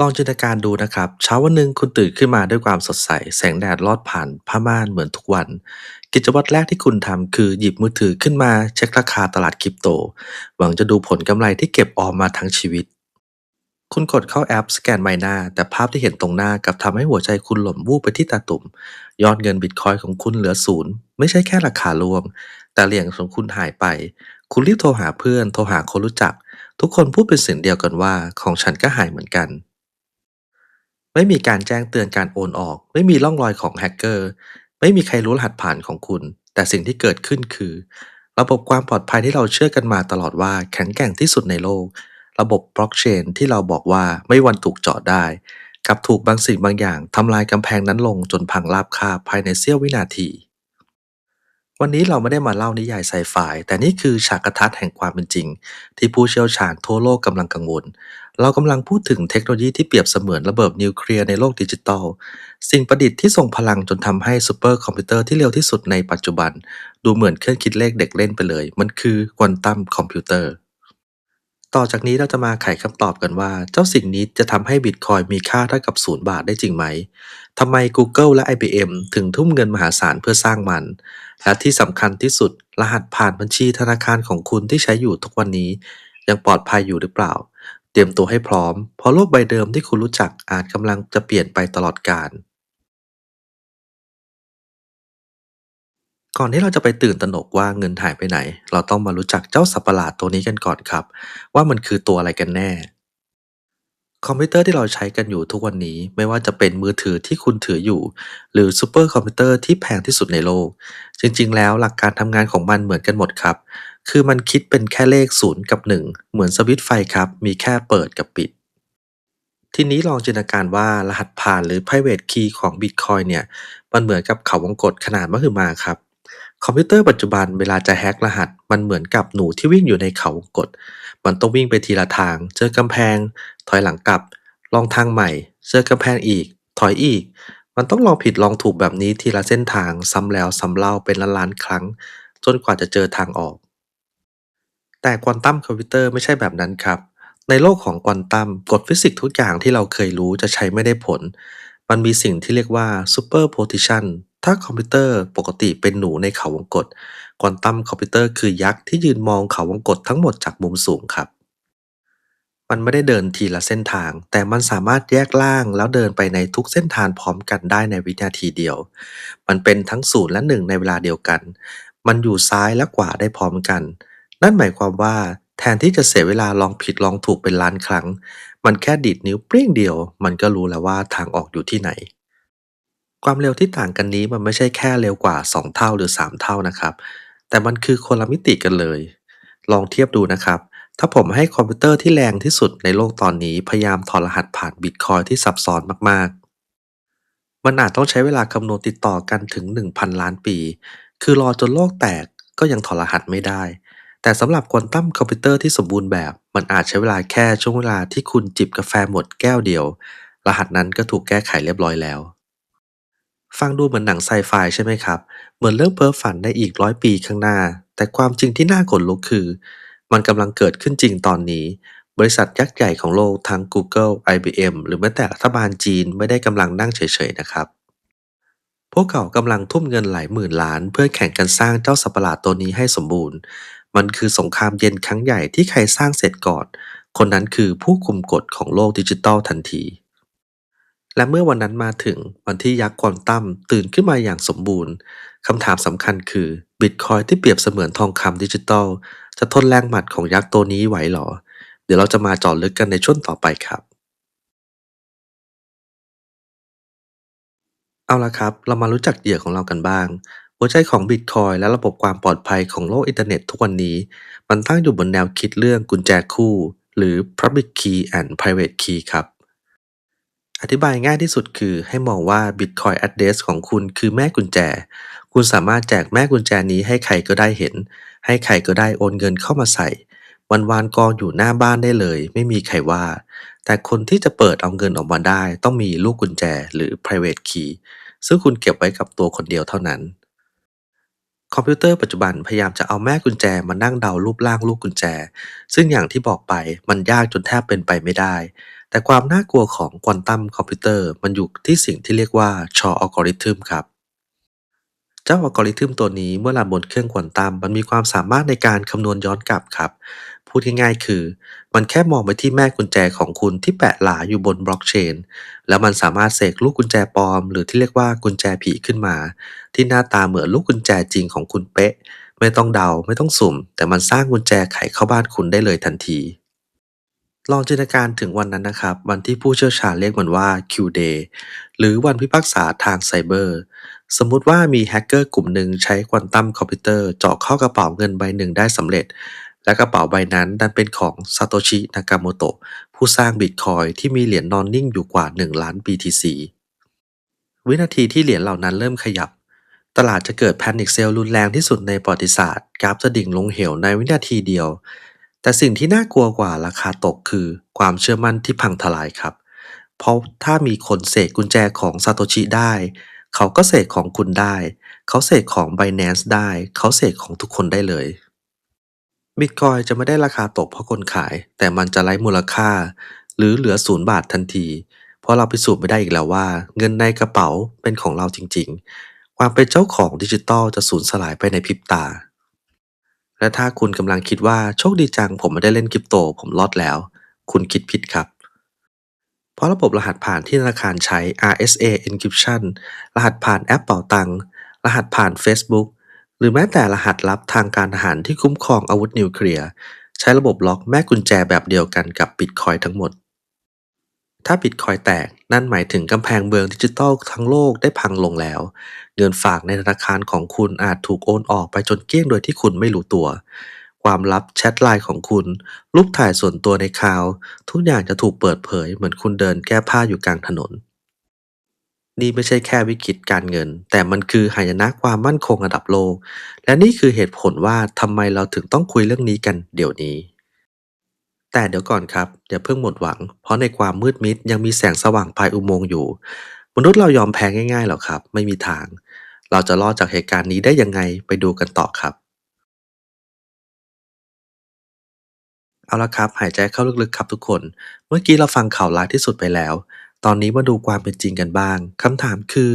ลองจินตนาการดูนะครับ เช้าวันหนึ่งคุณตื่นขึ้นมาด้วยความสดใส แสงแดดลอดผ่านผ้าม่านเหมือนทุกวัน กิจวัตรแรกที่คุณทำคือหยิบมือถือขึ้นมาเช็คราคาตลาดคริปโต หวังจะดูผลกำไรที่เก็บออมมาทั้งชีวิต คุณกดเข้าแอปสแกนใบหน้า แต่ภาพที่เห็นตรงหน้ากลับทำให้หัวใจคุณหล่นวูบไปที่ตาตุ่ม ยอดเงินบิตคอยของคุณเหลือศูนย์ไม่ใช่แค่ราคาร่วง แต่เหรียญของคุณหายไป คุณรีบโทรหาเพื่อน โทรหาคนรู้จัก ทุกคนพูดเป็นเสียงเดียวกันว่า ของฉันก็หายเหมือนกัน ไม่มีการแจ้งเตือนการโอนออก ไม่มีร่องรอยของแฮกเกอร์ ไม่มีใครรู้รหัสผ่านของคุณ แต่สิ่งที่เกิดขึ้นคือ ระบบความปลอดภัยที่เราเชื่อกันมาตลอดว่าแข็งแกร่งที่สุดในโลก ระบบบล็อกเชนที่เราบอกว่าไม่วันถูกเจาะได้กับถูกบางสิ่งบางอย่างทำลายกำแพงนั้นลงจนพังราบคาบภายในเสี้ยววินาที วันนี้เราไม่ได้มาเล่านิยายไซไฟแต่นี่คือฉากทัศน์แห่งความเป็นจริง ที่ผู้เชี่ยวชาญทั่วโลกกำลังกังวล เรากำลังพูดถึงเทคโนโลยีที่เปรียบเสมือนระเบิดนิวเคลียร์ในโลกดิจิตอลสิ่งประดิษฐ์ที่ทรงพลังจนทำให้ซูเปอร์คอมพิวเตอร์ที่เร็วที่สุดในปัจจุบัน ดูเหมือนเครื่องคิดเลขเด็กเล่นไปเลย มันคือควอนตัมคอมพิวเตอร์ ต่อจากนี้เราจะมาไขคำตอบกันว่า เจ้าสิ่งนี้จะทำให้บิตคอยมีค่าเท่ากับศูนย์บาทได้จริงไหมทำไม Google และ IBM ถึงทุ่มเงินมหาศาลเพื่อสร้างมัน และที่สำคัญที่สุด รหัสผ่านบัญชีธนาคารของคุณที่ใช้อยู่ทุกวันนี้ ยังปลอดภัยอยู่หรือเปล่า เตรียมตัวให้พร้อม เพราะโลกใบเดิมที่คุณรู้จักอาจกำลังจะเปลี่ยนไปตลอดกาล ก่อนที่เราจะไปตื่นตระหนกว่าเงินหายไปไหน เราต้องมารู้จักเจ้าสัตว์ประหลาดตัวนี้กันก่อนครับ ว่ามันคือตัวอะไรกันแน่ คอมพิวเตอร์ที่เราใช้กันอยู่ทุกวันนี้ไม่ว่าจะเป็นมือถือที่คุณถืออยู่ หรือซูเปอร์คอมพิวเตอร์ที่แพงที่สุดในโลก จริงๆ แล้วหลักการทำงานของมันเหมือนกันหมดครับ คือมันคิดเป็นแค่เลข 0 กับ 1 เหมือนสวิตช์ไฟครับ มีแค่เปิดกับปิด ทีนี้ลองจินตนาการว่ารหัสผ่านหรือ private key ของ Bitcoin เนี่ย มันเหมือนกับเขาวงกตขนาดมหึมาครับ คอมพิวเตอร์ปัจจุบันเวลาจะแฮกรหัส มันเหมือนกับหนูที่วิ่งอยู่ในเขาวงกต มันต้องวิ่งไปทีละทาง เจอกำแพง ถอยหลังกลับ ลองทางใหม่ เจอกำแพงอีก ถอยอีก มันต้องลองผิดลองถูกแบบนี้ทีละเส้นทางซ้ำแล้วซ้ำเล่าเป็นล้านๆครั้ง จนกว่าจะเจอทางออก แต่ควอนตัมคอมพิวเตอร์ไม่ใช่แบบนั้นครับ ในโลกของควอนตัมกฎฟิสิกส์ทุกอย่างที่เราเคยรู้จะใช้ไม่ได้ผล มันมีสิ่งที่เรียกว่า superposition ถ้าคอมพิวเตอร์ปกติเป็นหนูในเขาวงกต ควอนตัมคอมพิวเตอร์คือยักษ์ที่ยืนมองเขาวงกตทั้งหมดจากมุมสูงครับ มันไม่ได้เดินทีละเส้นทาง แต่มันสามารถแยกล่างแล้วเดินไปในทุกเส้นทางพร้อมกันได้ในวินาทีเดียว มันเป็นทั้งศูนย์และหนึ่งในเวลาเดียวกัน มันอยู่ซ้ายและขวาได้พร้อมกัน นั่นหมายความว่าแทนที่จะเสียเวลาลองผิดลองถูกเป็นล้านครั้ง มันแค่ดีดนิ้วเปรี้ยงเดียว มันก็รู้แล้วว่าทางออกอยู่ที่ไหน ความเร็วที่ต่างกันนี้มันไม่ใช่แค่เร็วกว่า 2 เท่าหรือ 3 เท่านะครับ แต่มันคือคนละมิติกันเลย ลองเทียบดูนะครับ ถ้าผมให้คอมพิวเตอร์ที่แรงที่สุดในโลกตอนนี้พยายามถอดรหัสผ่านบิตคอยที่ซับซ้อนมากๆ มันอาจต้องใช้เวลาคำนวณติดต่อกันถึง 1,000 ล้านปี คือรอจนโลกแตกก็ยังถอดรหัสไม่ได้ แต่สำหรับควอนตัมคอมพิวเตอร์ที่สมบูรณ์แบบ มันอาจใช้เวลาแค่ช่วงเวลาที่คุณจิบกาแฟหมดแก้วเดียว รหัสนั้นก็ถูกแก้ไขเรียบร้อยแล้ว ฟังดูเหมือนหนังไซไฟใช่ไหมครับ เหมือนเรื่องเพ้อฝันได้อีกร้อยปีข้างหน้า แต่ความจริงที่น่าขนลุกคือ มันกำลังเกิดขึ้นจริงตอนนี้ บริษัทยักษ์ใหญ่ของโลกทั้ง Google IBM หรือแม้แต่รัฐบาลจีนไม่ได้กำลังนั่งเฉยๆนะครับ พวกเขากำลังทุ่มเงินหลายหมื่นล้าน เพื่อแข่งกันสร้างเจ้าสัตว์ประหลาดตัวนี้ให้สมบูรณ์ มันคือสงครามเย็นครั้งใหญ่ที่ใครสร้างเสร็จก่อน คนนั้นคือผู้คุมกฎของโลกดิจิทัลทันที และเมื่อวันนั้นมาถึงวันที่ยักษ์ควอนตัมตื่นขึ้นมาอย่างสมบูรณ์คำถามสำคัญคือบิตคอยที่เปรียบเสมือนทองคำดิจิทัลจะทนแรงหมัดของยักษ์ตัวนี้ไหวหรอ เดี๋ยวเราจะมาเจาะลึกกันในช่วงต่อไปครับ เอาละครับ เรามารู้จักเหยื่อของเรากันบ้าง หัวใจของบิตคอยและระบบความปลอดภัยของโลกอินเทอร์เน็ตทุกวันนี้ มันตั้งอยู่บนแนวคิดเรื่องกุญแจคู่ หรือ Public Key and Private Key ครับ อธิบายง่ายที่สุดคือให้มองว่า Bitcoin Address ของคุณคือแม่กุญแจ คุณสามารถแจกแม่กุญแจนี้ให้ใครก็ได้เห็น ให้ใครก็ได้โอนเงินเข้ามาใส่ วันวานกองอยู่หน้าบ้านได้เลย ไม่มีใครว่า แต่คนที่จะเปิดเอาเงินออกมาได้ ต้องมีลูกกุญแจหรือ private key ซึ่งคุณเก็บไว้กับตัวคนเดียวเท่านั้น คอมพิวเตอร์ปัจจุบันพยายามจะเอาแม่กุญแจมานั่งเดารูปร่างลูกกุญแจ ซึ่งอย่างที่บอกไปมันยากจนแทบเป็นไปไม่ได้ แต่ความน่ากลัวของควอนตัมคอมพิวเตอร์มันอยู่ที่สิ่งที่เรียกว่าชออัลกอริทึมครับ เจ้าอัลกอริทึมตัวนี้เมื่อรันบนเครื่องควอนตัมมันมีความสามารถในการคำนวณย้อนกลับครับ พูดง่ายๆคือ มันแค่มองไปที่แม่กุญแจของคุณที่แปะหลาอยู่บนบล็อกเชน แล้วมันสามารถเสกลูกกุญแจปลอม หรือที่เรียกว่ากุญแจผีขึ้นมา ที่หน้าตาเหมือนลูกกุญแจจริงของคุณเป๊ะ ไม่ต้องเดาไม่ต้องสุ่ม แต่มันสร้างกุญแจไขเข้าบ้านคุณได้เลยทันที ลองจินตนาการถึงวันนั้นนะครับ วันที่ผู้เชี่ยวชาญเรียกมันว่า Q-Day หรือวันพิพากษาทางไซเบอร์ สมมุติว่ามีแฮกเกอร์กลุ่มหนึ่งใช้ควอนตัมคอมพิวเตอร์เจาะเข้ากระเป๋าเงินใบหนึ่งได้สำเร็จ และกระเป๋าใบนั้นดันเป็นของซาโตชิ นากาโมโตะผู้สร้างบิตคอยที่มีเหรียญนอนนิ่งอยู่กว่า 1 ล้าน BTC วินาทีที่เหรียญเหล่านั้นเริ่มขยับ ตลาดจะเกิดแพนิคเซลรุนแรงที่สุดในประวัติศาสตร์ กราฟจะดิ่งลงเหวในวินาทีเดียว แต่สิ่งที่น่ากลัวกว่าราคาตกคือความเชื่อมั่นที่พังทลายครับ เพราะถ้ามีคนเสกกุญแจของซาโตชิได้ เขาก็เสกของคุณได้ เขาเสกของ Binance ได้ เขาเสกของทุกคนได้เลยบิตคอยจะไม่ได้ราคาตกเพราะคนขาย แต่มันจะไร้มูลค่า หรือเหลือศูนย์บาททันที เพราะเราพิสูจน์ไม่ได้อีกแล้วว่า เงินในกระเป๋าเป็นของเราจริง ๆ ความเป็นเจ้าของดิจิตอลจะสูญสลายไปในพริบตา และถ้าคุณกำลังคิดว่าโชคดีจังผมไม่ได้เล่นคริปโต ผมรอดแล้ว คุณคิดผิดครับ เพราะระบบรหัสผ่านที่ธนาคารใช้ RSA encryption รหัสผ่านแอปเป่าตัง รหัสผ่าน Facebook หรือแม้แต่รหัสลับทางการทหารที่คุ้มครองอาวุธนิวเคลียร์ ใช้ระบบล็อกแม่กุญแจแบบเดียวกันกับบิตคอยทั้งหมด ถ้าบิตคอยแตกนั่นหมายถึงกำแพงเมืองดิจิทัลทั้งโลกได้พังลงแล้ว เงินฝากในธนาคารของคุณอาจถูกโอนออกไปจนเกลี้ยงโดยที่คุณไม่รู้ตัว ความลับแชทไลน์ของคุณ รูปถ่ายส่วนตัวในคลาว ทุกอย่างจะถูกเปิดเผยเหมือนคุณเดินแก้ผ้าอยู่กลางถนน นี่ไม่ใช่แค่วิกฤตการเงิน แต่มันคือหายนะความมั่นคงระดับโลก และนี่คือเหตุผลว่าทำไมเราถึงต้องคุยเรื่องนี้กันเดี๋ยวนี้ แต่เดี๋ยวก่อนครับ อย่าเพิ่งหมดหวัง เพราะในความมืดมิดยังมีแสงสว่างปลายอุโมงค์อยู่ มนุษย์เรายอมแพ้ง่ายๆหรอกครับ ไม่มีทาง เราจะรอดจากเหตุการณ์นี้ได้ยังไงไปดูกันต่อครับ เอาละครับ หายใจเข้าลึกๆครับทุกคน เมื่อกี้เราฟังข่าวร้ายที่สุดไปแล้ว ตอนนี้มาดูความเป็นจริงกันบ้างคำถามคือ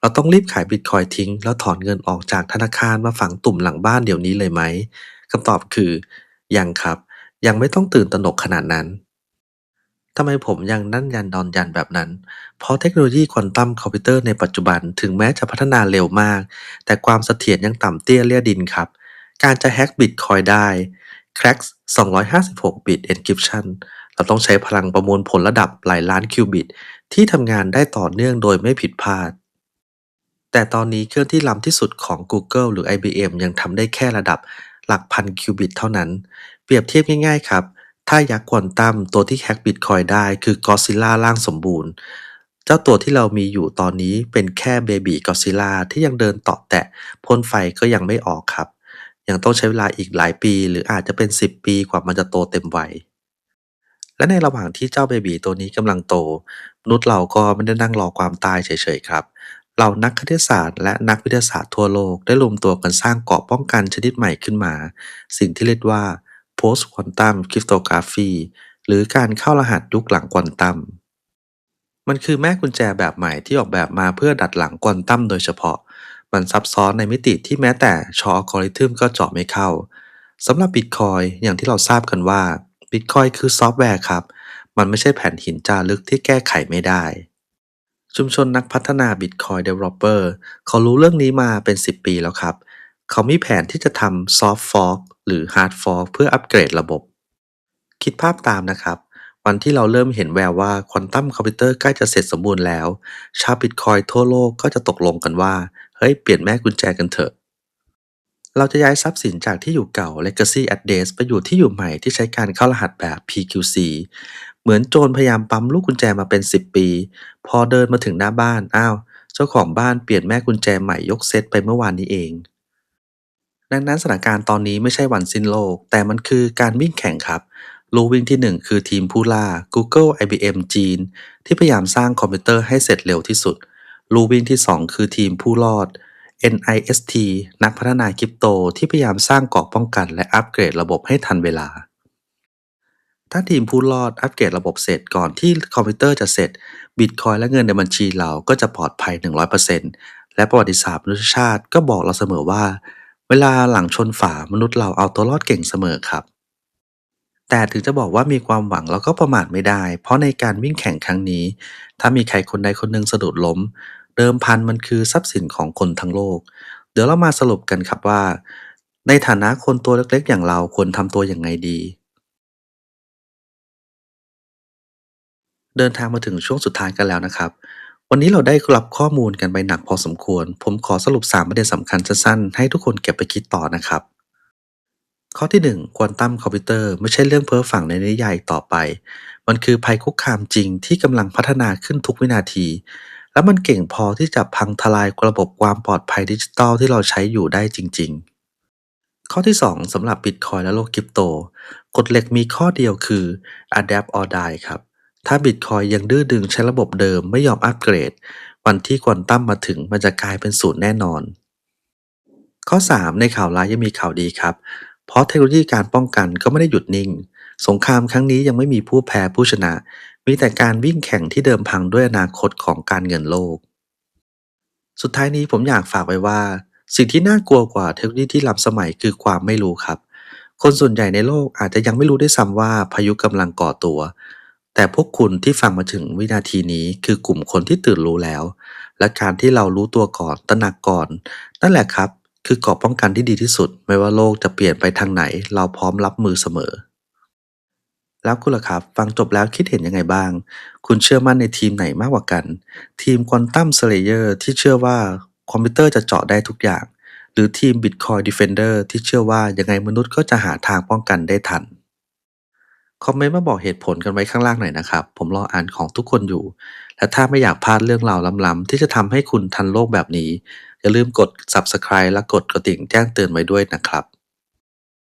เราต้องรีบขายบิตคอยน์ทิ้ง แล้วถอนเงินออกจากธนาคารมาฝังตุ่มหลังบ้านเดี๋ยวนี้เลยไหมคำตอบคือยังครับ ยังไม่ต้องตื่นตระหนกขนาดนั้น ทำไมผมยังนั่นยันนอนยันแบบนั้น เพราะเทคโนโลยีควอนตัมคอมพิวเตอร์ในปัจจุบันถึงแม้จะพัฒนาเร็วมาก แต่ความเสถียรยังต่ำเตี้ยเลี่ยดินครับ การจะแฮ็กบิตคอยได้ Cracks 256บิต Encryption เราต้องใช้พลังประมวลผลระดับหลายล้านคิวบิต ที่ทำงานได้ต่อเนื่องโดยไม่ผิดพลาด แต่ตอนนี้เครื่องที่ล้ำที่สุดของ Google หรือ IBM ยังทำได้แค่ระดับหลักพันคิวบิตเท่านั้น เปรียบเทียบง่าย ๆ ครับ ถ้ายักษ์ควอนตัมตัวที่แฮ็กบิตคอยได้คือกอซิล l าร่างสมบูรณ์ เจ้าตัวที่เรามีอยู่ตอนนี้เป็นแค่เบบีกอซิล l าที่ยังเดินตาะแตะพ่นไฟก็ยังไม่ออกครับ ยังต้องใช้เวลาอีกหลายปี หรืออาจจะเป็น 10 ปีกว่ามันจะโตเต็มวัยและในระหว่างที่เจ้าเบบีตัวนี้กำลังโต มนุษย์เราก็ไม่ได้นั่งรอความตายเฉยๆครับเรานักคณิตศาสตร์และนักวิทยาศาสตร์ทั่วโลกได้รวมตัวกันสร้างเกราะป้องกันชนิดใหม่ขึ้นมา สิ่งที่เรียกว่า post quantum cryptography หรือการเข้ารหัสยุคหลังควอนตัม มันคือแม่กุญแจแบบใหม่ที่ออกแบบมาเพื่อดัดหลังควอนตัมโดยเฉพาะ มันซับซ้อนในมิติที่แม้แต่ชออัลกอริทึมก็เจาะไม่เข้าสำหรับบิตคอยอย่างที่เราทราบกันว่าบิตคอยคือซอฟต์แวร์ครับ มันไม่ใช่แผ่นหินจารึกที่แก้ไขไม่ได้ ชุมชนนักพัฒนา Bitcoin Developer เขารู้เรื่องนี้มาเป็น 10 ปีแล้วครับเเขามีแผนที่จะทำ Soft Fork หรือ Hard Fork เพื่ออัปเกรดระบบ คิดภาพตามนะครับ วันที่เราเริ่มเห็นแววว่าควอนตัมคอมพิวเตอร์ใกล้จะเสร็จสมบูรณ์แล้ว ชาวบิตคอยทั่วโลกก็จะตกลงกันว่า เฮ้ย เปลี่ยนแม่กุญแจกันเถอะ เราจะย้ายทรัพย์สินจากที่อยู่เก่า Legacy Address ไปอยู่ที่อยู่ใหม่ที่ใช้การเข้ารหัสแบบ PQC เหมือนโจรพยายามปั๊มลูกกุญแจมาเป็น 10 ปี พอเดินมาถึงหน้าบ้าน อ้าว เจ้าของบ้านเปลี่ยนแม่กุญแจใหม่ยกเซตไปเมื่อวานนี้เอง ดังนั้นสถานการณ์ตอนนี้ไม่ใช่วันสิ้นโลก แต่มันคือการวิ่งแข่งครับ ลูวิ่งที่ 1 คือทีมผู้ล่า Google IBM จีน ที่พยายามสร้างคอมพิวเตอร์ให้เสร็จเร็วที่สุด ลูวิ่งที่ 2 คือทีมผู้รอด NIST นักพัฒนาคริปโตที่พยายามสร้างเกราะป้องกัน และอัปเกรดระบบให้ทันเวลา ถ้าทีมผู้รอดอัปเกรดระบบเสร็จก่อนที่คอมพิวเตอร์จะเสร็จบิตคอยและเงินในบัญชีเราก็จะปลอดภัย 100%และประวัติศาสตร์มนุษยชาติก็บอกเราเสมอว่า เวลาหลังชนฝามนุษย์เราเอาตัวรอดเก่งเสมอครับ แต่ถึงจะบอกว่ามีความหวังเราก็ประมาทไม่ได้ เพราะในการวิ่งแข่งครั้งนี้ ถ้ามีใครคนใดคนหนึ่งสะดุดล้ม เดิมพันมันคือทรัพย์สินของคนทั้งโลก เดี๋ยวเรามาสรุปกันครับว่า ในฐานะคนตัวเล็กๆ อย่างเราควรทำตัวอย่างไงดี เดินทางมาถึงช่วงสุดท้ายกันแล้วนะครับ วันนี้เราได้รับข้อมูลกันไปหนักพอสมควร ผมขอสรุป 3 ประเด็นสำคัญสั้นๆ ให้ทุกคนเก็บไปคิดต่อนะครับ ข้อที่ 1 ควอนตัมคอมพิวเตอร์ไม่ใช่เรื่องเพ้อฝังในนิยายต่อไป มันคือภัยคุกคามจริงที่กำลังพัฒนาขึ้นทุกวินาที และมันเก่งพอที่จะพังทลายระบบความปลอดภัยดิจิทัลที่เราใช้อยู่ได้จริง ๆข้อที่ 2สำหรับบิตคอยและโลกคริปโต กฎเหล็กมีข้อเดียวคือ adapt or die ครับ ถ้าบิตคอยยังดื้อดึงใช้ระบบเดิมไม่ยอมอัปเกรด วันที่ควอนตัมมาถึงมันจะกลายเป็นศูนย์แน่นอน ข้อ 3 ในข่าวร้ายยังมีข่าวดีครับ เพราะเทคโนโลยีการป้องกันก็ไม่ได้หยุดนิ่ง สงครามครั้งนี้ยังไม่มีผู้แพ้ผู้ชนะ มีแต่การวิ่งแข่งที่เดิมพังด้วยอนาคตของการเงินโลก สุดท้ายนี้ผมอยากฝากไว้ว่า สิ่งที่น่ากลัวกว่าเทคโนโลยีที่ล้ำสมัยคือความไม่รู้ครับ คนส่วนใหญ่ในโลกอาจจะยังไม่รู้ด้วยซ้ำว่าพายุกำลังก่อตัว แต่พวกคุณที่ฟังมาถึงวินาทีนี้คือกลุ่มคนที่ตื่นรู้แล้ว และการที่เรารู้ตัวก่อนตระหนักก่อน นั่นแหละครับ คือกราะป้องกันที่ดีที่สุด ไม่ว่าโลกจะเปลี่ยนไปทางไหน เราพร้อมรับมือเสมอ แล้วคุณล่ะครับ ฟังจบแล้วคิดเห็นยังไงบ้าง คุณเชื่อมั่นในทีมไหนมากกว่ากัน ทีม Quantum Slayer ที่เชื่อว่าคอมพิวเตอร์จะเจาะได้ทุกอย่าง หรือทีม Bitcoin Defender ที่เชื่อว่ายังไงมนุษย์ก็จะหาทางป้องกันได้ทัน คอมเมนต์มาบอกเหตุผลกันไว้ข้างล่างหน่อยนะครับ ผมรออ่านของทุกคนอยู่ และถ้าไม่อยากพลาดเรื่องราวล้ำๆที่จะทำให้คุณทันโลกแบบนี้ อย่าลืมกด Subscribe และกดกระดิ่งแจ้งเตือนไว้ด้วยนะครับ